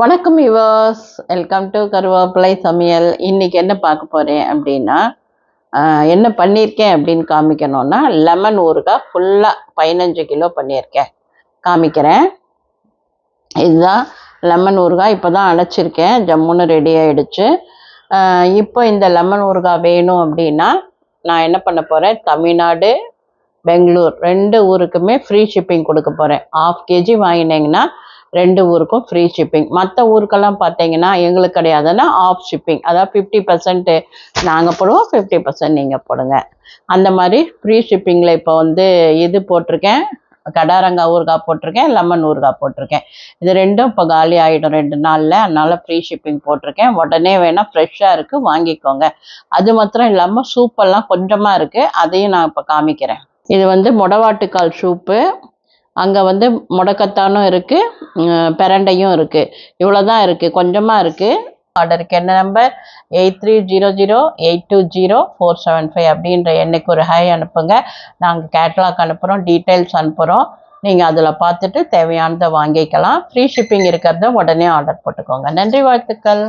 வணக்கம் yours welcome to கருவேப்பிலை சமையல். இன்னைக்கு என்ன பார்க்க போகிறேன் அப்படின்னா என்ன பண்ணியிருக்கேன் அப்படின்னு காமிக்கணும்னா லெமன் ஊறுகாய் ஃபுல்லாக பதினஞ்சு கிலோ பண்ணியிருக்கேன். காமிக்கிறேன். இதுதான் லெமன் ஊறுகாய். இப்போ தான் அழைச்சிருக்கேன் ஜம்முன்னு ரெடி ஆகிடுச்சு இப்போ இந்த லெமன் ஊறுகாய் வேணும் அப்படின்னா நான் என்ன பண்ண போகிறேன் தமிழ்நாடு பெங்களூர் ரெண்டு ஊருக்குமே ஃப்ரீ ஷிப்பிங் கொடுக்க போகிறேன் ஆஃப் கேஜி வாங்கினீங்கன்னா ரெண்டு ஊருக்கும் ஃப்ரீ ஷிப்பிங் மற்ற ஊருக்கெல்லாம் பார்த்தீங்கன்னா எங்களுக்கு கிடையாதுன்னா ஆஃப் ஷிப்பிங் அதாவது ஃபிஃப்டி பர்சன்ட்டு நாங்கள் போடுவோம் ஃபிஃப்டி பர்சன்ட் நீங்கள் போடுங்க. அந்த மாதிரி ஃப்ரீ ஷிப்பிங்கில் இப்போ வந்து இது போட்டிருக்கேன். கடாரங்காய் ஊறுகாய் போட்டிருக்கேன் லெமன் ஊறுகாய் போட்டிருக்கேன். இது ரெண்டும் இப்போ காலி ஆகிடும் ரெண்டு நாளில். அதனால் ஃப்ரீ ஷிப்பிங் போட்டிருக்கேன். உடனே வேணால் ஃப்ரெஷ்ஷாக இருக்குது வாங்கிக்கோங்க. அது மாத்திரம் இல்லாமல் சூப்பெல்லாம் கொஞ்சமாக இருக்குது அதையும் நான் இப்போ காமிக்கிறேன். இது வந்து முடவாட்டுக்கால் சூப்பு அங்கே வந்து முடக்கத்தானும் இருக்குது பிரண்டையும் இருக்குது இவ்வளோ தான் இருக்குது கொஞ்சமாக இருக்குது ஆர்டருக்கு என்ன number eight three zero zero eight two zero four seven five அப்படின்ற எண்ணுக்கு ஒரு ஹை அனுப்புங்க. நாங்கள் கேட்லாக் அனுப்புகிறோம் டீட்டெயில்ஸ் அனுப்புகிறோம் நீங்கள் அதில் பார்த்துட்டு தேவையானதை வாங்கிக்கலாம். ஃப்ரீ ஷிப்பிங் இருக்கிறத உடனே ஆர்டர் போட்டுக்கோங்க. நன்றி வாழ்த்துக்கள்.